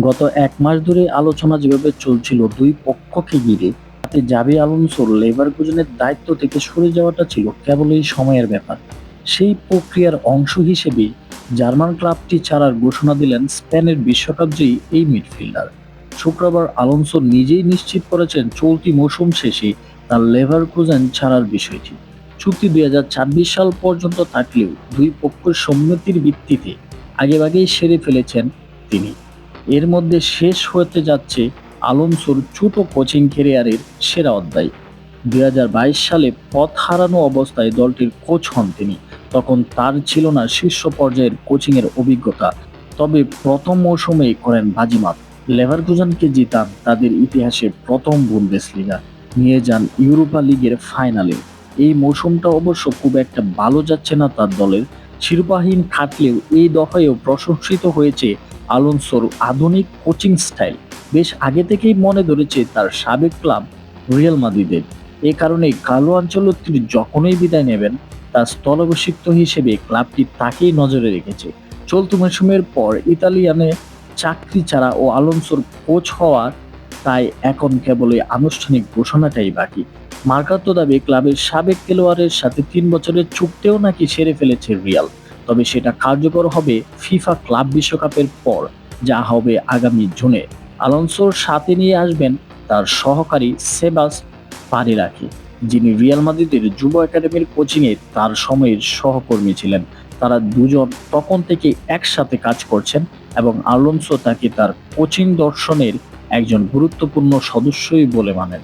গত এক মাস ধরে আলোচনা যেভাবে চলছিল, দুই পক্ষকে ঘিরে, তাতে জাবি আলোনসোর লেভারকুজেনের দায়িত্ব থেকে সরে যাওয়াটা ছিল কেবলই সময়ের ব্যাপার। সেই প্রক্রিয়ার অংশ হিসেবে জার্মান ক্লাবটি ছাড়ার ঘোষণা দিলেন স্পেনের বিশ্বকাপ জয়ী এই মিডফিল্ডার। শুক্রবার আলোনসো নিজেই নিশ্চিত করেছেন চলতি মৌসুম শেষে তার লেভার লেভারকুজেন ছাড়ার বিষয়টি। চুক্তি দুই ছাব্বিশ সাল পর্যন্ত থাকলেও দুই পক্ষের সম্মতির ভিত্তিতে আগেভাগেই সেরে ফেলেছেন তিনি। এর মধ্যে শেষ হতে যাচ্ছে আলোনসোর ছোট কোচিং ক্যারিয়ারের সেরা অধ্যায়। দুই হাজার বাইশ সালে পথ হারানো অবস্থায় দলটির কোচ হন তিনি। তখন তার ছিল না শীর্ষ পর্যায়ের কোচিংয়ের অভিজ্ঞতা। তবে প্রথম মৌসুমেই করেন বাজিমাত। লেভারকুজনকে জিতান তাদের ইতিহাসে প্রথম বুন্দেসলিগা। নিয়ে যান ইউরোপা লিগের ফাইনালে। এই মৌসুমটা অবশ্য খুব একটা ভালো যাচ্ছে না তার দলের। শিরোপাহীন থাকলেও এই দফায়ও প্রশংসিত হয়েছে আলোনসোর আধুনিক কোচিং স্টাইল। বেশ আগে থেকেই মনে ধরেছে তার সাবেক ক্লাব রিয়াল মাদ্রিদের। এ কারণে কালো আঞ্চলত্রী যখনই বিদায় নেবেন, তার স্থলাভিষিক্ত হিসেবে ক্লাবটি তাকেই নজরে রেখেছে। চলতি মৌসুমের পর ইতালিয়ানে চাকরি ছাড়া ও আলোনসোর কোচ হওয়া তাই এখন কেবলই আনুষ্ঠানিক ঘোষণাটাই বাকি। মার্কাতো দাবি, ক্লাবের সাবেক খেলোয়াড়ের সাথে তিন বছরের চুক্তিও নাকি সেরে ফেলেছে রিয়াল। তবে সেটা কার্যকর হবে ফিফা ক্লাব বিশ্বকাপের পর, যা হবে আগামী জুনে। আলোনসোর সাথে নিয়ে আসবেন তার সহকারী সেবাস পারিরাকি যিনি রিয়াল মাদ্রিদের যুব একাডেমির কোচিংয়ে তার সময়ের সহকর্মী ছিলেন। তারা দুজন তখন থেকে একসাথে কাজ করছেন এবং আলোনসো তাকে তার কোচিং দর্শনের একজন গুরুত্বপূর্ণ সদস্যই বলে মানেন।